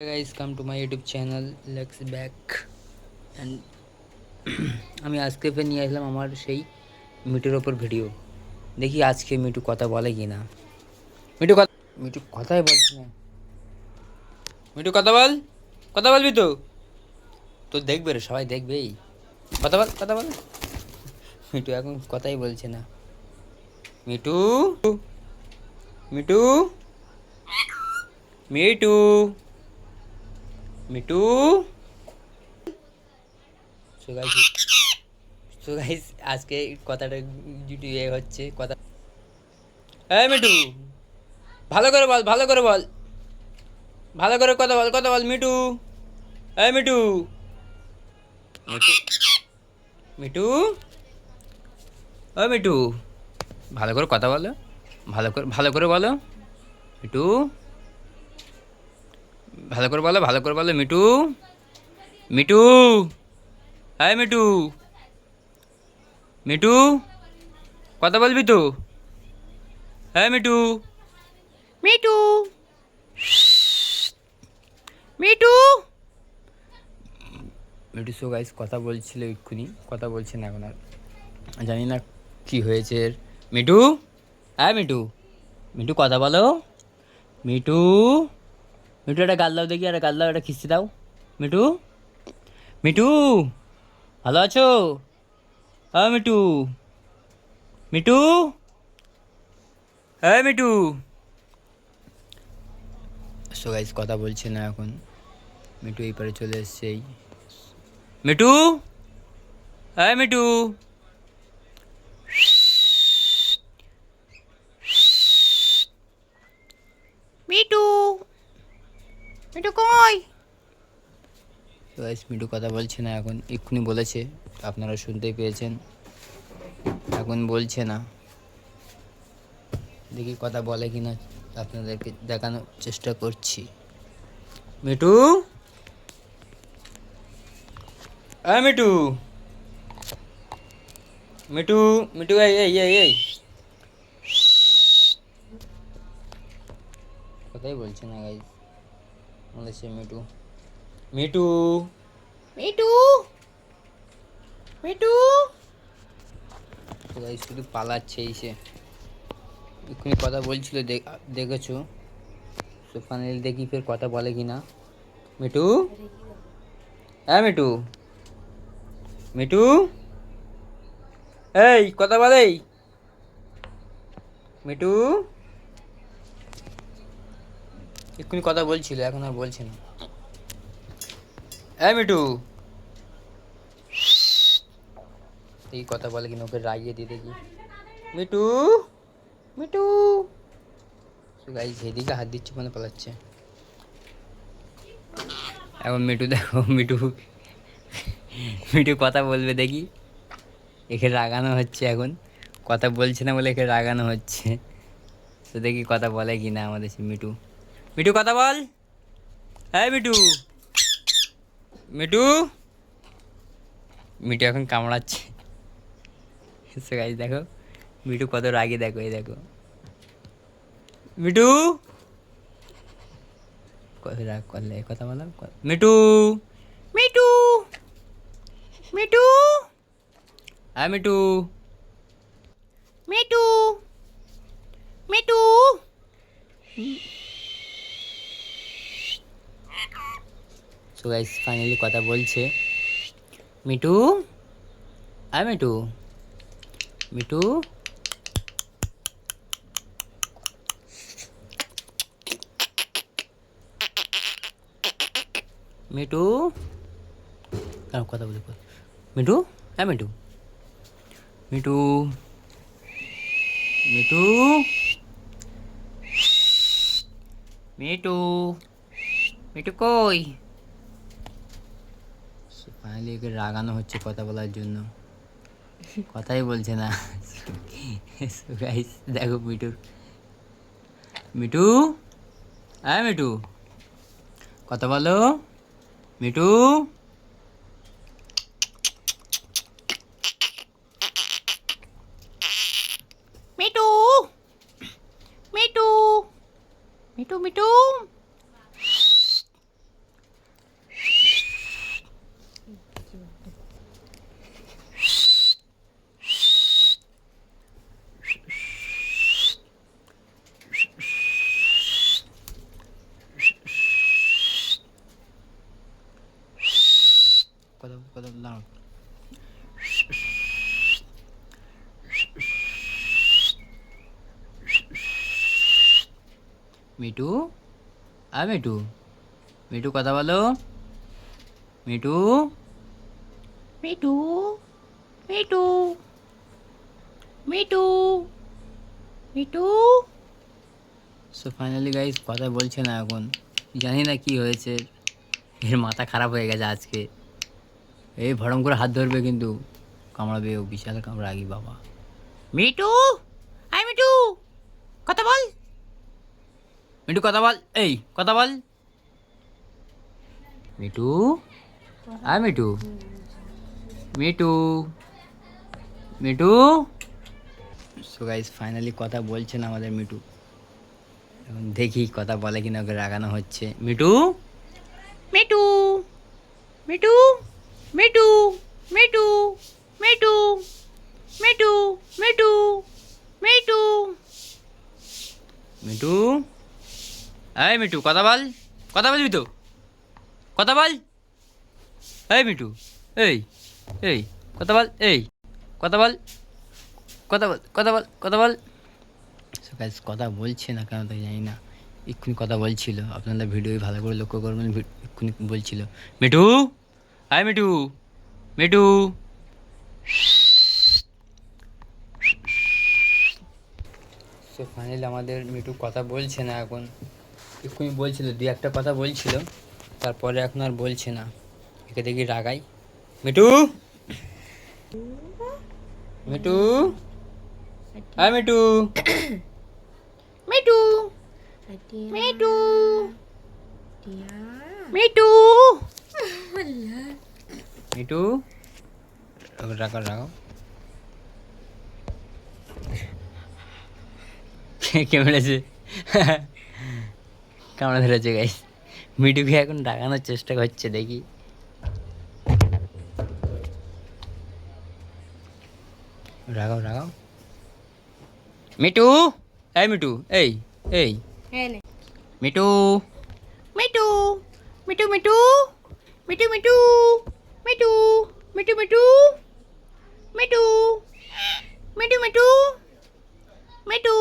guys, come to my youtube channel lex back. And আমি আজকে ফের নিয়ে আসলাম আমার সেই মিটুর ওপর ভিডিও দেখি আজকে মিটু কথা বলে কি না মিটু কথা মিটু কথাই বলছে না। মিটু কথা বল। কথা বলবি তো। তো দেখবে রে, সবাই দেখবেই। কথা বল কথা বল। মিটু এখন কথাই বলছে না। মিটু? মিটু? মিটু? মিটু। আজকে কথাটা জুটি এ হচ্ছে, কথা এই মিটু, ভালো করে বল, ভালো করে বল। ভালো করে কথা বল কথা বল মিটু। এই মিটু। মিটু। ও মিটু, ভালো করে কথা বলো, ভালো করে ভালো করে বলো, মিটু। ভালো করে বলো ভালো করে বলো মিটু মিটু হ্যাঁ মিটু মিটু কথা বলবি তো? হ্যাঁ মিটু মিটু মিটু মিটু সো গাইস কথা বলছিল এক্ষুনি কথা বলছে না এখন আর। জানি না কি হয়েছে এর। মিটু হ্যাঁ মিটু মিটু কথা বলো। মিটু মিটু একটা গাল দাও দেখি একটা গাল দাও একটা খিস্তি দাও। মিটু মিটু ভালো আছো? হ্যাঁ মিটু মিটু হ্যাঁ মিটু সো গাইস কথা বলছে না এখন। মিটু এই পারে চলে এসছে এই। মিটু হ্যাঁ মিটু মিটু মিটু কই? গাইস মিটু কথা বলছে না, এখন এক্ষুনি বলেছে, আপনারা শুনতেই পেয়েছেন। এখন বলছে না। দেখি কথা বলে কিনা, আপনাদেরকে দেখানোর চেষ্টা করছি। মিটু হ্যাঁ মিটু মিটু মিটু এই এই এই এই। কথাই বলছে না গাইস বলেছে মিটু মিটু মিটু মিটু গাইস শুধু পালাচ্ছে এই সে। এক্ষুনি কথা বলছিল দেখ- দেখেছ? তো ফাইনালি দেখি ফের কথা বলে কি না মিটু হ্যাঁ মিটু মিটু এই কথা বলে। মিটু এক্ষুনি কথা বলছিল, এখন আর বলছে না। হ্যাঁ মিটু এই কথা বলে কিনা, ওকে রাগিয়ে দিয়ে দেখি। মিটু মিটু গাই যেদিকে হাত দিচ্ছে মানে পালাচ্ছে। এখন মিটু দেখো মিটু মিটু কথা বলবে দেখি। একে রাগানো হচ্ছে এখন। কথা বলছে না বলে একে রাগানো হচ্ছে। তো দেখি কথা বলে কি না আমাদের মিটু মিটু কথা বল। হ্যাঁ মিটু মিটু মিটু এখন কামড়াচ্ছে। সে গাছ দেখো মিটু কত রাগে দেখো এই দেখো। মিটু কত রাগ করলে কথা বলো। মিটু মিটু মিটু হ্যাঁ Mitu Mitu Mitu so guys finally কথা বলছে। মিটু? হ্যাঁ মিটু। মিটু? মিটু? কথা বলি। মিটু? হ্যাঁ মিটু। মিটু? মিটু? মিটু? মিটু কই? ফাইনালি ওকে রাগানো হচ্ছে কথা বলার জন্য। কথাই বলছে না। দেখো মিটুর মিটু হ্যাঁ মিটু কথা বলো। মিটু মিটু কথা দাঁড়াও মিটু আ মিটু মিটু কথা বলো। Mitu Mitu Mitu Mitu Mitu so finally guys কথা বলছে না এখন। জানি না কি হয়েছে। এর মাথা খারাপ হয়ে গেছে আজকে। এই ভরম করে হাত ধরবে কিন্তু। কামড়াবে ও, বিশাল কামড়াগি বাবা। মিটু আই মিটু কথা বল। মিটু কথা বল। এই, কথা বল। মিটু আয় Mitu Mitu Mitu so guys finally কথা বলছেন আমাদের মিটু এখন দেখি কথা বলে কিনা, ওকে রাগানো হচ্ছে। মিটু মিটু মিটু মিটু মিটু মিটু মিটু মিটু মিটু মিটু এই মিটু কথা বল কথা বলবি তো? কথা বল। এই মিটু এই এই কথা বল এই কথা বল কথা বল কথা বল কথা বল। Guys, কথা বলছে না কেন তাই জানি না। এক্ষুনি কথা বলছিল আপনারা ভিডিও ভালো করে লক্ষ্য করবেন এক্ষুনি বলছিল মিটু আয় মিটু মিটু সো ফাইনালি আমাদের মিটু কথা বলছে না এখন। এক্ষুনি বলছিল দু একটা কথা বলছিল তারপরে এখন আর বলছে না। একে দেখি রাগাই। মিটু মিটু হ্যাঁ মিটু মিটু. মিটু. মিটু. মিটু কে মেরেছে কামড়া ধরেছে গাই মিটুকে এখন ডাকানোর চেষ্টা করছে দেখি রাগাও রাগাও মিটু এই মিটু এই এই মিটু মিটু মিটু মিটু মিটু মিটু মিটু মিটু মিটু মিটু মিটু মিটু মিটু